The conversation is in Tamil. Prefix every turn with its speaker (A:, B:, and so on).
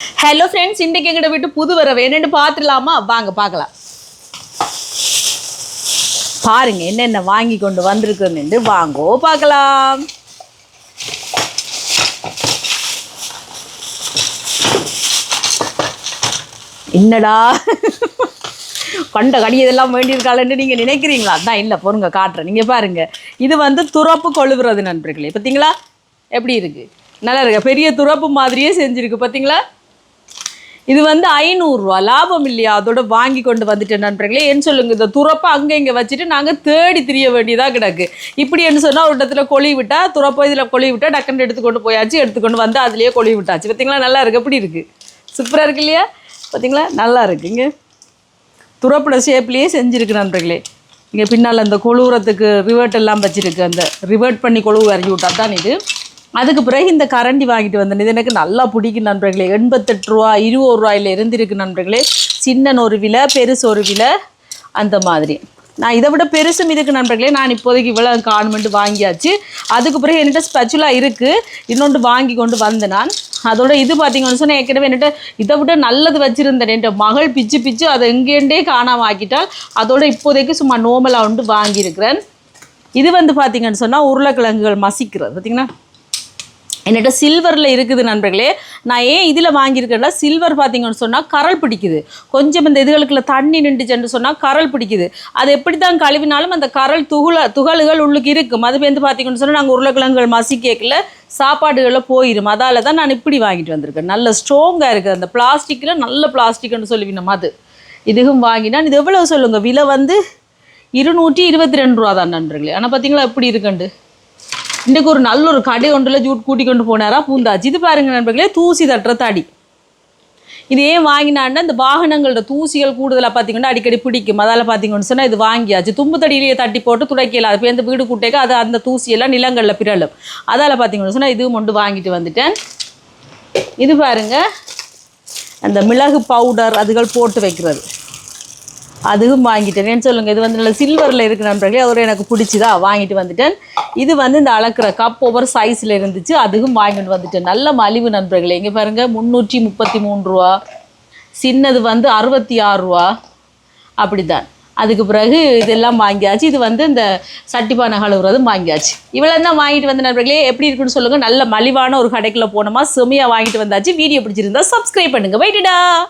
A: ஹலோ ஃப்ரெண்ட்ஸ் இன்றைக்கு எங்கிட்ட விட்டு புது வரவு என்னென்னு பார்த்துடலாமா வாங்க பார்க்கலாம் பாருங்க என்னென்ன வாங்கி கொண்டு வந்திருக்குன்னு வாங்கோ பார்க்கலாம் என்னடா? கண்ட கடி இதெல்லாம் வேண்டியிருக்காளன்னு நீங்கள் நினைக்கிறீங்களா? அதான் இல்லை பொருங்க காட்டுறேன். நீங்கள் பாருங்க. இது வந்து துறப்பு கொழுவுறது நண்பர்களே. பார்த்தீங்களா எப்படி இருக்கு? நல்லா இருக்கு? பெரிய துறப்பு மாதிரியே செஞ்சுருக்கு பார்த்தீங்களா இது வந்து ஐநூறுரூவா லாபம் இல்லையா? அதோட வாங்கி கொண்டு வந்துட்டேன் நண்பர்களே என்ன சொல்லுங்க? இந்த துறப்பை அங்கே இங்கே வச்சுட்டு நாங்கள் தேடி திரிய வேண்டியதாக கிடக்கு. இப்படி என்ன சொன்னால் ஒரு இடத்துல கொழி விட்டா துறப்போ இதில் கொழி விட்டா டக்குன்னு எடுத்துக்கொண்டு போயாச்சு எடுத்துக்கொண்டு வந்து அதுலேயே கொழி விட்டாச்சு. பார்த்தீங்களா நல்லா இருக்கு. எப்படி இருக்கு? சூப்பராக இருக்கு இல்லையா? பார்த்தீங்களா நல்லா இருக்குங்க. துறப்புட ஷேப்லேயே செஞ்சுருக்கு நண்பர்களே. இங்கே பின்னால் அந்த கொழுவுறத்துக்கு ரிவர்ட் எல்லாம் வச்சுருக்கு. அந்த ரிவர்ட் பண்ணி கொழுவு இறங்கி விட்டா தான் இது. அதுக்கு பிறகு இந்த கரண்டி வாங்கிட்டு வந்தேன். இது எனக்கு நல்லா பிடிக்கும் நண்பர்களே. எண்பத்தெட்டு ரூபா இருபது ரூபாயில் இருந்திருக்கு நண்பர்களே. சின்ன ஒரு விலை பெருசு ஒரு விலை அந்த மாதிரி. நான் இதை விட பெருசும் இதுக்கு நண்பர்களே. நான் இப்போதைக்கு இவ்வளோ கான்மெண்ட் வாங்கியாச்சு. அதுக்கு பிறகு என்கிட்ட ஸ்பெச்சுலாக இருக்குது இன்னொன்று வாங்கி கொண்டு வந்தேன் நான். அதோட இது பார்த்தீங்கன்னு சொன்னால் ஏற்கனவே என்கிட்ட இதை விட நல்லது வச்சுருந்தேன். என் மகள் பிச்சு பிச்சு அதை எங்கேண்டே காணாம ஆக்கிட்டால் அதோட இப்போதைக்கு சும்மா நோமலாக உண்டு வாங்கியிருக்கிறேன். இது வந்து பார்த்தீங்கன்னு சொன்னால் உருளைக்கிழங்குகள் மசிக்கிறது. பார்த்தீங்கன்னா என்னிட்ட சில்வரில் இருக்குது நண்பர்களே. நான் ஏன் இதில் வாங்கியிருக்கேன்னா சில்வர் பார்த்தீங்கன்னு சொன்னால் கரல் பிடிக்குது. கொஞ்சம் இந்த இதுகளுக்குள்ள தண்ணி நின்றுச்சுன்னு சொன்னால் கரல் பிடிக்குது. அது எப்படி தான் கழுவினாலும் அந்த கரல் துகுல துகள்கள் உள்ளுக்கு இருக்கும். அது வந்து பார்த்தீங்கன்னு சொன்னால் நாங்கள் உருளைக்கிழங்குகள் மசி கேட்கல சாப்பாடுகளில் போயிடும் அதால தான் நான் இப்படி வாங்கிட்டு வந்திருக்கேன். நல்ல ஸ்ட்ராங்காக இருக்குது. அந்த பிளாஸ்டிக்கில் நல்ல பிளாஸ்டிக்னு சொல்லுவினோம் அது. இதுவும் வாங்கினான் இது எவ்வளோ சொல்லுங்கள் விலை வந்து இருநூற்றி இருபத்தி ரெண்டு ரூபா தான் நண்பர்களே. ஆனால் பார்த்தீங்களா எப்படி இருக்குண்டு இன்றைக்கு ஒரு நல்ல ஒரு கடை ஒன்றில் ஜூட் கூட்டி கொண்டு போனாரா பூந்தாச்சு. இது பாருங்க நண்பர்களே தூசி தட்டுற தடி. இது ஏன் வாங்கினான்னா இந்த வாகனங்களோட தூசிகள் கூடுதலாக பார்த்தீங்கன்னா அடிக்கடி பிடிக்கும். அதால் பார்த்தீங்கன்னு சொன்னால் இது வாங்கியாச்சு. தும்பு தடியிலேயே தட்டி போட்டு துடைக்கல. அது இந்த வீடு கூட்டேக்க அது அந்த தூசியெல்லாம் நிலங்களில் பிறலும் அதால் பார்த்தீங்கன்னு சொன்னால் இதுவும் ஒன்று வாங்கிட்டு வந்துட்டேன். இது பாருங்கள் அந்த மிளகு பவுடர் அதுகள் போட்டு வைக்கிறது. அதுவும் வாங்கிட்டேன். சொல்லுங்கள் இது வந்து நல்ல சில்வரில் இருக்கு நண்பர்களே அவரும் எனக்கு பிடிச்சிதா? வாங்கிட்டு வந்துட்டேன். இது வந்து இந்த அளக்குற கப் ஓவர் சைஸில் இருந்துச்சு அதுவும் வாங்கிட்டு வந்துட்டேன். நல்ல மலிவு நண்பர்களே இங்கே பாருங்கள் முந்நூற்றி முப்பத்தி மூணு ரூபா. சின்னது வந்து அறுபத்தி ஆறு ரூபா. அப்படிதான். அதுக்கு பிறகு இதெல்லாம் வாங்கியாச்சு. இது வந்து இந்த சட்டிப்பானை கழுவுறதும் வாங்கியாச்சு. இவ்வளோ தான் வாங்கிட்டு வந்த நண்பர்களே எப்படி இருக்குன்னு சொல்லுங்கள் நல்ல மலிவான ஒரு கடைக்குள்ள போனோமா செமையாக வாங்கிட்டு வந்தாச்சு. வீடியோ பிடிச்சிருந்தா சப்ஸ்கிரைப் பண்ணுங்கள் வைட்டுடா